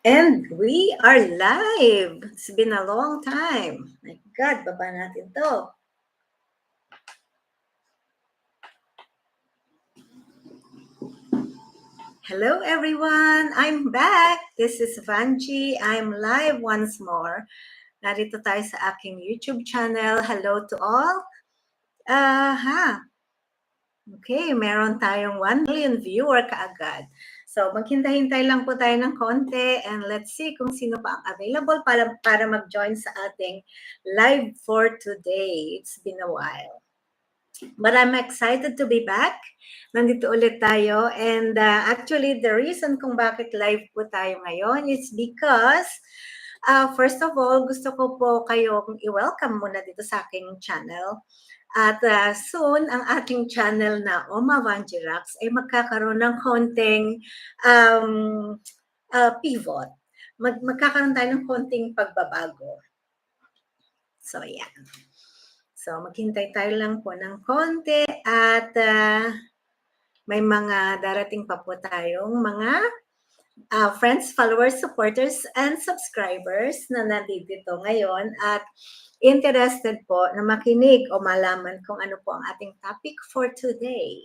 And we are live. It's been a long time. My God, baba natin to. Hello everyone, I'm back. This is Vanji. I'm live once more. Narito tayo sa aking YouTube channel. Hello to all. Aha. Uh, okay, meron tayong 1 million viewer kaagad. So, maghintay-hintay lang po tayo ng konti and let's see kung sino pa ang available para, para mag-join sa ating live for today. It's been a while. But I'm excited to be back. Nandito ulit tayo. And uh, actually, the reason kung bakit live po tayo ngayon is because uh, first of all, gusto ko po kayong i-welcome muna dito sa aking channel. At uh, soon, ang ating channel na Oma Vanjirax ay magkakaroon ng konting um, uh, pivot. Mag magkakaroon tayo ng konting pagbabago. So, yan. So, maghintay tayo lang po ng konti at uh, may mga darating pa po tayong mga uh, friends, followers, supporters, and subscribers na nandito ngayon at interested po na makinig o malaman kung ano po ang ating topic for today.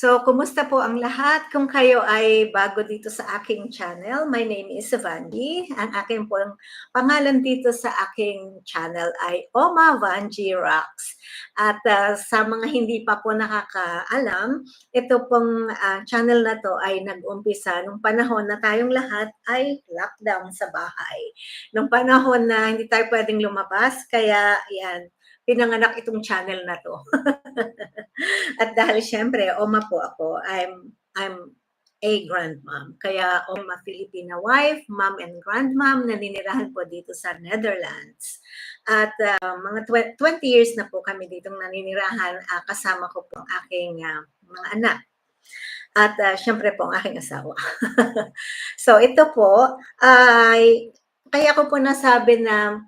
So, kumusta po ang lahat? Kung kayo ay bago dito sa aking channel, my name is Vanji. Ang aking pong pangalan dito sa aking channel ay Oma Vanji Rocks. At uh, sa mga hindi pa po nakakaalam, ito pong uh, channel na to ay nag-umpisa nung panahon na tayong lahat ay lockdown sa bahay. Nung panahon na hindi tayo pwedeng lumabas, kaya yan, pinanganak itong channel na to. At dahil syempre, oma po ako, I'm, I'm a grandmom. Kaya oma Filipina wife, mom and grandmom, naninirahan po dito sa Netherlands. At uh, mga 20 years na po kami dito naninirahan, uh, kasama ko po ang aking uh, mga anak. At uh, syempre po ang aking asawa. so ito po, ay uh, kaya ko po nasabi na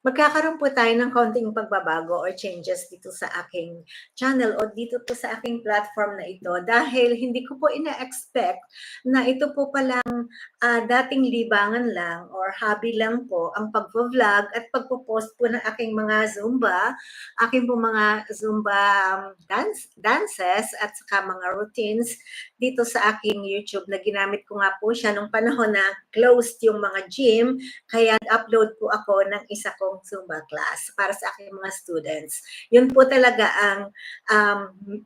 magkakaroon po tayo ng konting pagbabago or changes dito sa aking channel o dito po sa aking platform na ito dahil hindi ko po ina-expect na ito po palang uh, dating libangan lang or hobby lang po ang pagpo-vlog at pagpo-post po ng aking mga Zumba, aking po mga Zumba um, dance, dances at saka mga routines dito sa aking YouTube na ginamit ko nga po siya nung panahon na closed yung mga gym. Kaya upload po ako ng isa ko kong Zumba class para sa aking mga students. Yun po talaga ang um,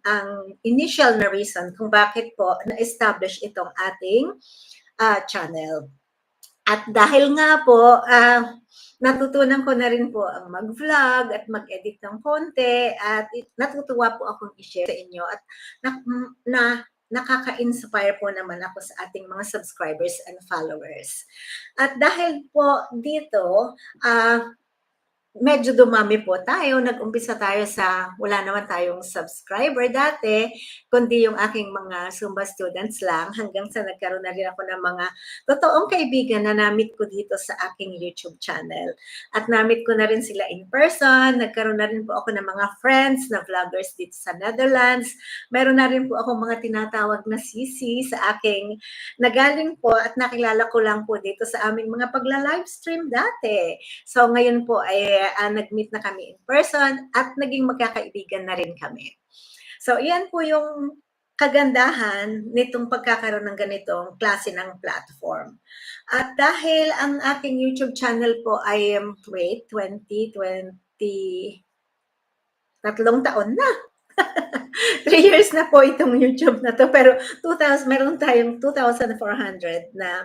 ang initial na reason kung bakit po na-establish itong ating uh, channel. At dahil nga po, uh, natutunan ko na rin po ang mag-vlog at mag-edit ng konti at natutuwa po akong i-share sa inyo at na, na nakaka-inspire po naman ako sa ating mga subscribers and followers. At dahil po dito, uh, medyo dumami po tayo. Nag-umpisa tayo sa, wala naman tayong subscriber dati, kundi yung aking mga Zumba students lang, hanggang sa nagkaroon na rin ako ng mga totoong kaibigan na namit ko dito sa aking YouTube channel. At namit ko na rin sila in person, nagkaroon na rin po ako ng mga friends na vloggers dito sa Netherlands. Meron na rin po ako mga tinatawag na sisi sa aking nagaling po at nakilala ko lang po dito sa aming mga pagla-livestream dati. So ngayon po ay uh, nag-meet na kami in person at naging magkakaibigan na rin kami. So, iyan po yung kagandahan nitong pagkakaroon ng ganitong klase ng platform. At dahil ang aking YouTube channel po ay, um, wait, 2020, tatlong taon na. Three years na po itong YouTube na to. Pero 2,000, meron tayong 2,400 na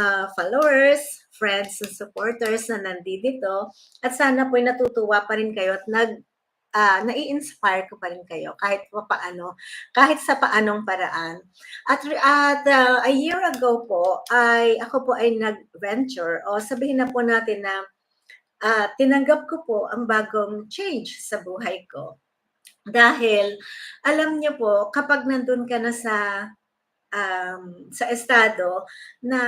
uh, followers, friends and supporters na nandito. At sana po natutuwa pa rin kayo at nag uh, nai-inspire ko pa rin kayo kahit pa paano, kahit sa paanong paraan. At, at uh, a year ago po, ay ako po ay nag-venture o sabihin na po natin na uh, tinanggap ko po ang bagong change sa buhay ko. Dahil alam niyo po, kapag nandun ka na sa um, sa estado na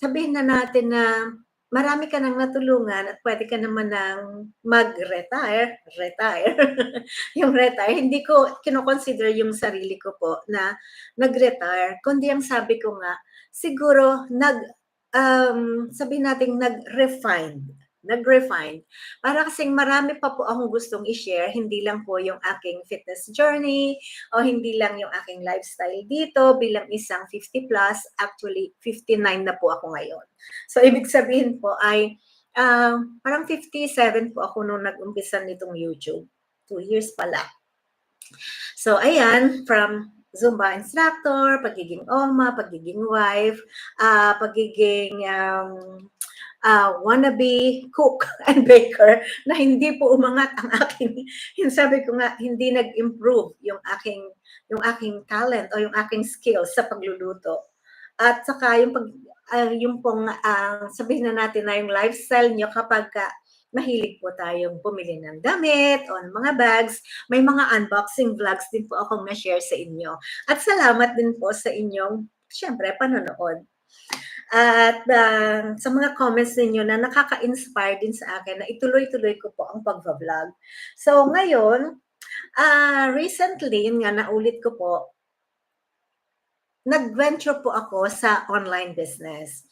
sabihin na natin na marami ka ng natulungan at pwede ka naman ng mag-retire, retire, yung retire, hindi ko kino-consider yung sarili ko po na nag-retire, kundi ang sabi ko nga, siguro nag, um, sabihin natin nag-refine, nag-refine. Para kasing marami pa po akong gustong i-share, hindi lang po yung aking fitness journey o hindi lang yung aking lifestyle dito bilang isang 50 plus, actually 59 na po ako ngayon. So ibig sabihin po ay uh, parang 57 po ako nung nag-umpisa nitong YouTube. Two years pala. So ayan, from Zumba instructor, pagiging oma, pagiging wife, uh, pagiging um, uh, wannabe cook and baker na hindi po umangat ang aking, yung sabi ko nga, hindi nag-improve yung aking, yung aking talent o yung aking skills sa pagluluto. At saka yung pag, uh, yung pong uh, sabihin na natin na yung lifestyle nyo kapag ka, mahilig po tayong bumili ng damit o ng mga bags. May mga unboxing vlogs din po akong na-share sa inyo. At salamat din po sa inyong, syempre, panonood. At uh, sa mga comments ninyo na nakaka-inspire din sa akin na ituloy-tuloy ko po ang pagbablog. So ngayon, uh, recently, yun nga, naulit ko po, nag-venture po ako sa online business.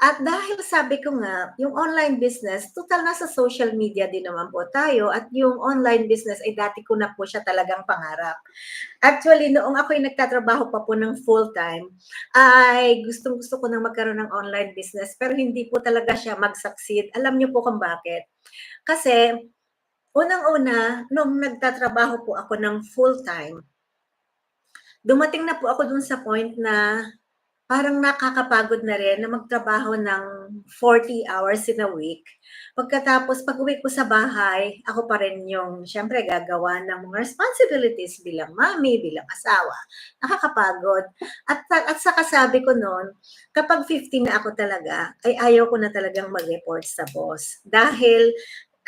At dahil sabi ko nga, yung online business, total na sa social media din naman po tayo at yung online business ay dati ko na po siya talagang pangarap. Actually, noong ako'y nagtatrabaho pa po ng full-time, ay gustong gusto ko nang magkaroon ng online business pero hindi po talaga siya mag-succeed. Alam niyo po kung bakit. Kasi, unang-una, nung nagtatrabaho po ako ng full-time, dumating na po ako dun sa point na parang nakakapagod na rin na magtrabaho ng 40 hours in a week. Pagkatapos, pag uwi ko sa bahay, ako pa rin yung, syempre, gagawa ng mga responsibilities bilang mami, bilang asawa. Nakakapagod. At, at saka sabi ko noon, kapag 50 na ako talaga, ay ayaw ko na talagang mag-report sa boss. Dahil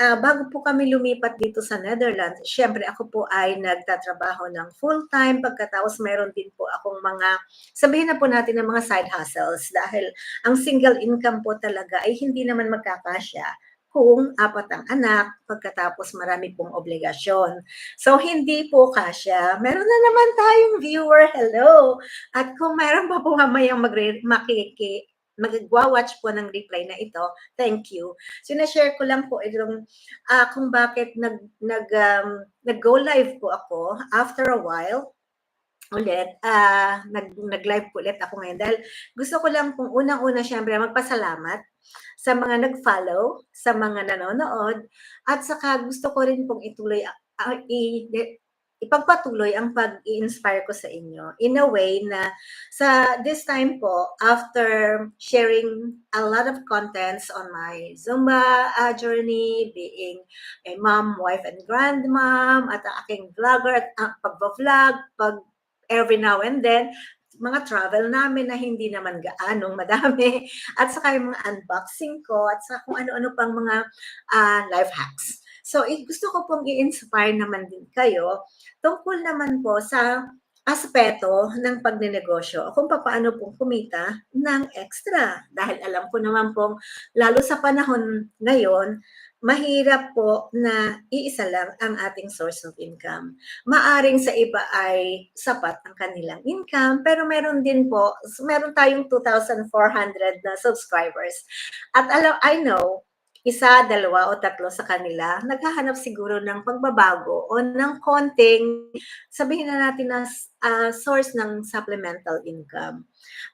uh, bago po kami lumipat dito sa Netherlands, syempre ako po ay nagtatrabaho ng full-time. Pagkatapos mayroon din po akong mga, sabihin na po natin ng mga side hustles dahil ang single income po talaga ay hindi naman magkakasya kung apat ang anak, pagkatapos marami pong obligasyon. So, hindi po kasya. Meron na naman tayong viewer, hello! At kung meron pa po mamayang makiki, magwa-watch po ng reply na ito. Thank you. Sinashare ko lang po itong uh, kung bakit nag nag um, nag-go live po ako after a while ulit, uh, nag, nag-live po ulit ako ngayon dahil gusto ko lang pong unang-una syempre magpasalamat sa mga nag-follow, sa mga nanonood, at saka gusto ko rin pong ituloy, uh, i, ipagpatuloy ang pag-i-inspire ko sa inyo in a way na sa this time po after sharing a lot of contents on my Zumba uh, journey being a mom, wife and grandmom at ang aking vlogger at uh, pagbo-vlog pag every now and then mga travel namin na hindi naman gaanong madami at saka yung mga unboxing ko at saka kung ano-ano pang mga uh, life hacks. So, gusto ko pong i-inspire naman din kayo tungkol naman po sa aspeto ng pagnenegosyo kung paano pong kumita ng extra. Dahil alam ko naman pong, lalo sa panahon ngayon, mahirap po na iisa lang ang ating source of income. Maaring sa iba ay sapat ang kanilang income, pero meron din po, meron tayong 2,400 na subscribers. At alam, I know, isa, dalawa o tatlo sa kanila, naghahanap siguro ng pagbabago o ng konting, sabihin na natin na uh, source ng supplemental income.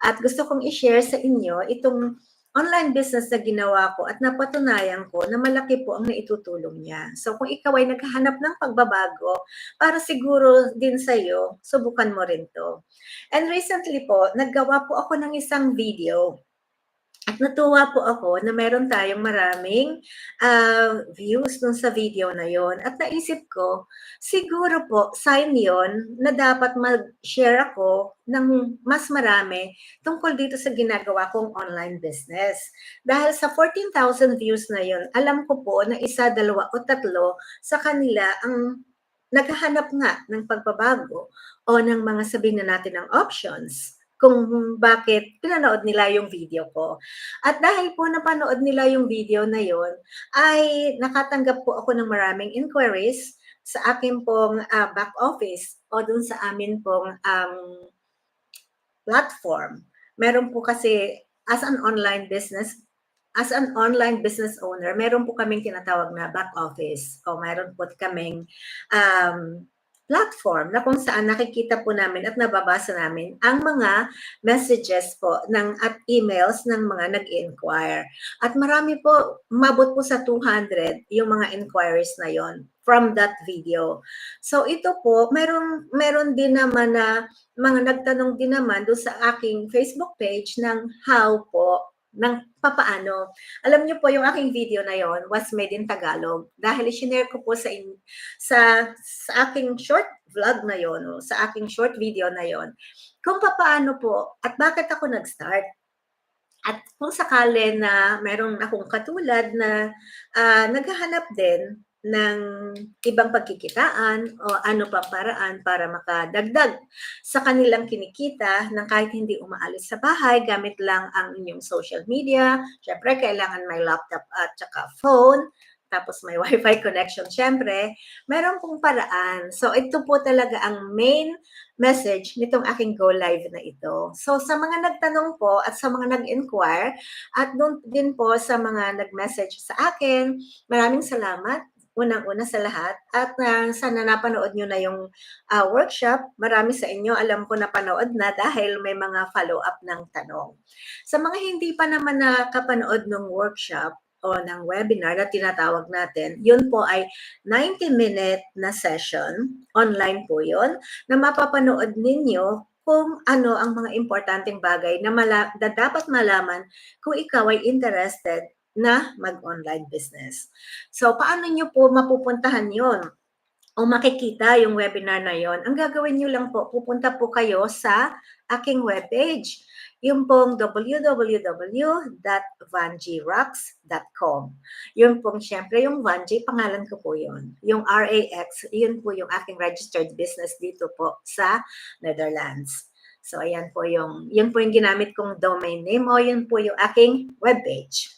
At gusto kong i-share sa inyo itong online business na ginawa ko at napatunayan ko na malaki po ang naitutulong niya. So kung ikaw ay naghahanap ng pagbabago, para siguro din sa iyo, subukan mo rin to. And recently po, naggawa po ako ng isang video at natuwa po ako na meron tayong maraming uh, views dun sa video na yon. At naisip ko, siguro po, sign yon na dapat mag-share ako ng mas marami tungkol dito sa ginagawa kong online business. Dahil sa 14,000 views na yon, alam ko po na isa, dalawa o tatlo sa kanila ang naghahanap nga ng pagbabago o ng mga sabihin na natin ng options kung bakit pinanood nila yung video ko. At dahil po napanood nila yung video na yon, ay nakatanggap po ako ng maraming inquiries sa akin pong uh, back office o dun sa amin pong um, platform. Meron po kasi as an online business, as an online business owner, meron po kaming tinatawag na back office o meron po kaming um, platform na kung saan nakikita po namin at nababasa namin ang mga messages po ng at emails ng mga nag-inquire. At marami po, mabot po sa 200 yung mga inquiries na yon from that video. So ito po, meron, meron din naman na mga nagtanong din naman doon sa aking Facebook page ng how po ng papaano. Alam niyo po, yung aking video na yon was made in Tagalog dahil isinare ko po sa, in, sa, sa aking short vlog na yon, o sa aking short video na yon, kung papaano po at bakit ako nag-start. At kung sakali na meron akong katulad na uh, naghahanap din ng ibang pagkikitaan o ano pa paraan para makadagdag sa kanilang kinikita ng kahit hindi umaalis sa bahay, gamit lang ang inyong social media. Siyempre, kailangan may laptop at saka phone tapos may wifi connection syempre, meron pong paraan. So ito po talaga ang main message nitong aking go live na ito. So sa mga nagtanong po at sa mga nag-inquire at doon din po sa mga nag-message sa akin, maraming salamat unang-una sa lahat. At uh, sana napanood nyo na yung uh, workshop. Marami sa inyo, alam ko napanood na dahil may mga follow-up ng tanong. Sa mga hindi pa naman nakapanood ng workshop, o ng webinar na tinatawag natin, yun po ay 90-minute na session, online po yun, na mapapanood ninyo kung ano ang mga importanteng bagay na, mala- na dapat malaman kung ikaw ay interested na mag-online business. So, paano nyo po mapupuntahan yon o makikita yung webinar na yon? Ang gagawin nyo lang po, pupunta po kayo sa aking webpage, yung pong www.vanjirocks.com. Yun pong syempre yung Vanji, pangalan ko po yun. Yung RAX, yun po yung aking registered business dito po sa Netherlands. So, ayan po yung, yun po yung ginamit kong domain name o yun po yung aking webpage.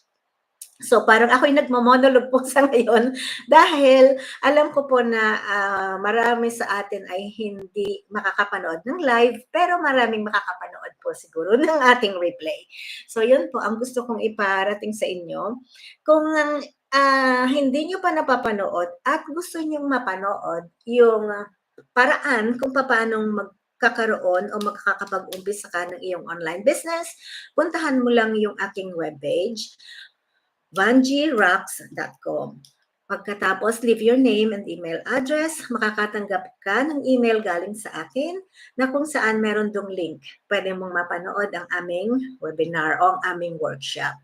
So parang ako'y nagmamonolog po sa ngayon dahil alam ko po na uh, marami sa atin ay hindi makakapanood ng live pero maraming makakapanood po siguro ng ating replay. So yun po ang gusto kong iparating sa inyo. Kung uh, hindi nyo pa napapanood at gusto nyong mapanood yung paraan kung paano mag kakaroon o makakapag-umpisa ka ng iyong online business, puntahan mo lang yung aking webpage vanjirocks.com. Pagkatapos, leave your name and email address. Makakatanggap ka ng email galing sa akin na kung saan meron dong link. Pwede mong mapanood ang aming webinar o ang aming workshop.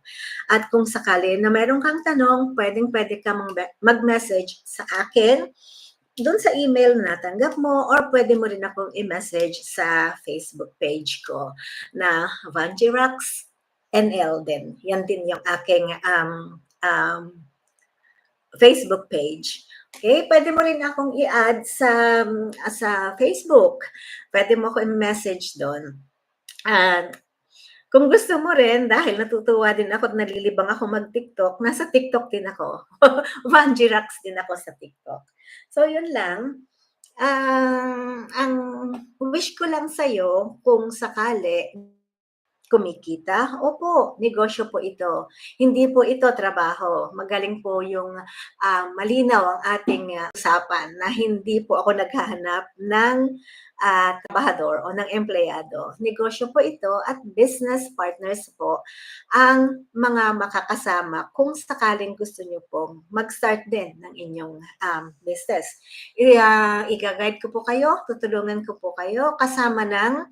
At kung sakali na meron kang tanong, pwedeng pwede ka mag-message sa akin doon sa email na natanggap mo or pwede mo rin akong i-message sa Facebook page ko na Vanjirocks NL din. Yan din yung aking um, um, Facebook page. Okay, pwede mo rin akong i-add sa sa Facebook. Pwede mo ako i-message doon. And kung gusto mo rin, dahil natutuwa din ako at nalilibang ako mag-TikTok, nasa TikTok din ako. Vanjirax din ako sa TikTok. So, yun lang. Uh, ang wish ko lang sa'yo, kung sakali, kumikita? Opo, negosyo po ito. Hindi po ito trabaho. Magaling po yung uh, malinaw ang ating uh, usapan na hindi po ako naghahanap ng uh, trabahador o ng empleyado. Negosyo po ito at business partners po ang mga makakasama kung sakaling gusto nyo pong mag-start din ng inyong um, business. I, uh, i-guide ko po kayo, tutulungan ko po kayo kasama ng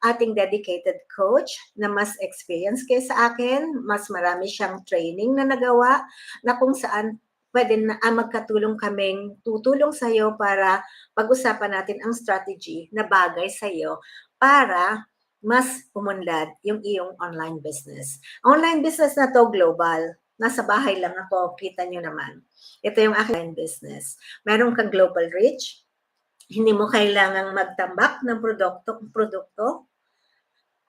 ating dedicated coach na mas experience kaysa akin, mas marami siyang training na nagawa na kung saan pwede na ah, magkatulong kaming tutulong sa iyo para pag-usapan natin ang strategy na bagay sa iyo para mas umunlad yung iyong online business. Online business na to global. Nasa bahay lang ako, kita nyo naman. Ito yung aking business. Meron kang global reach, hindi mo kailangang magtambak ng produkto, produkto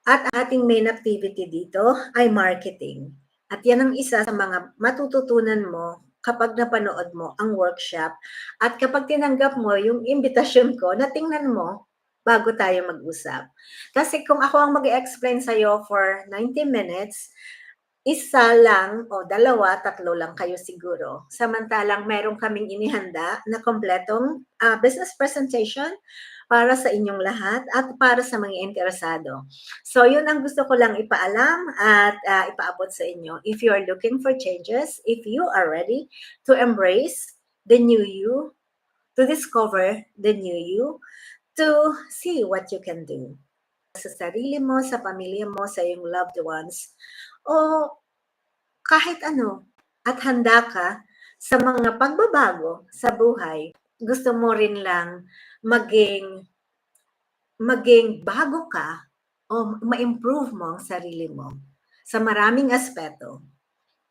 At ating main activity dito ay marketing. At yan ang isa sa mga matututunan mo kapag napanood mo ang workshop at kapag tinanggap mo yung imbitasyon ko na tingnan mo bago tayo mag-usap. Kasi kung ako ang mag explain sa'yo for 90 minutes, isa lang o dalawa, tatlo lang kayo siguro. Samantalang meron kaming inihanda na kompletong ah, business presentation para sa inyong lahat at para sa mga interesado. So yun ang gusto ko lang ipaalam at ah, ipaabot sa inyo. If you are looking for changes, if you are ready to embrace the new you, to discover the new you, to see what you can do sa sarili mo, sa pamilya mo, sa iyong loved ones, o kahit ano, at handa ka sa mga pagbabago sa buhay, gusto mo rin lang maging maging bago ka o ma-improve mo ang sarili mo sa maraming aspeto.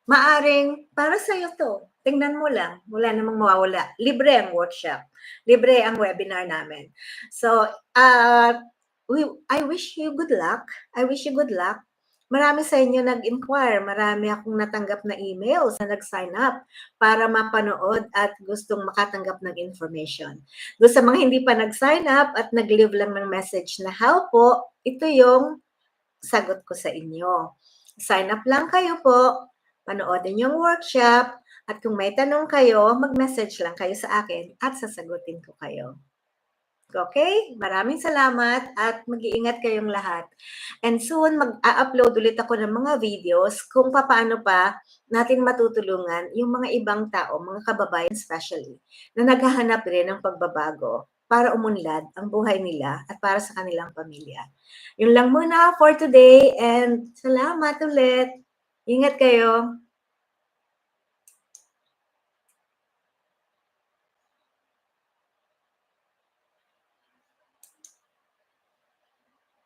Maaring para sa iyo to. Tingnan mo lang, wala namang mawawala. Libre ang workshop. Libre ang webinar namin. So, uh, we, I wish you good luck. I wish you good luck. Marami sa inyo nag-inquire, marami akong natanggap na emails na nag-sign up para mapanood at gustong makatanggap ng information. Doon sa mga hindi pa nag-sign up at nag-leave lang ng message na help po, ito yung sagot ko sa inyo. Sign up lang kayo po, panoodin yung workshop, at kung may tanong kayo, mag-message lang kayo sa akin at sasagutin ko kayo. Okay? Maraming salamat at mag-iingat kayong lahat. And soon, mag-upload ulit ako ng mga videos kung paano pa natin matutulungan yung mga ibang tao, mga kababayan especially, na naghahanap rin ng pagbabago para umunlad ang buhay nila at para sa kanilang pamilya. Yun lang muna for today and salamat ulit. Ingat kayo.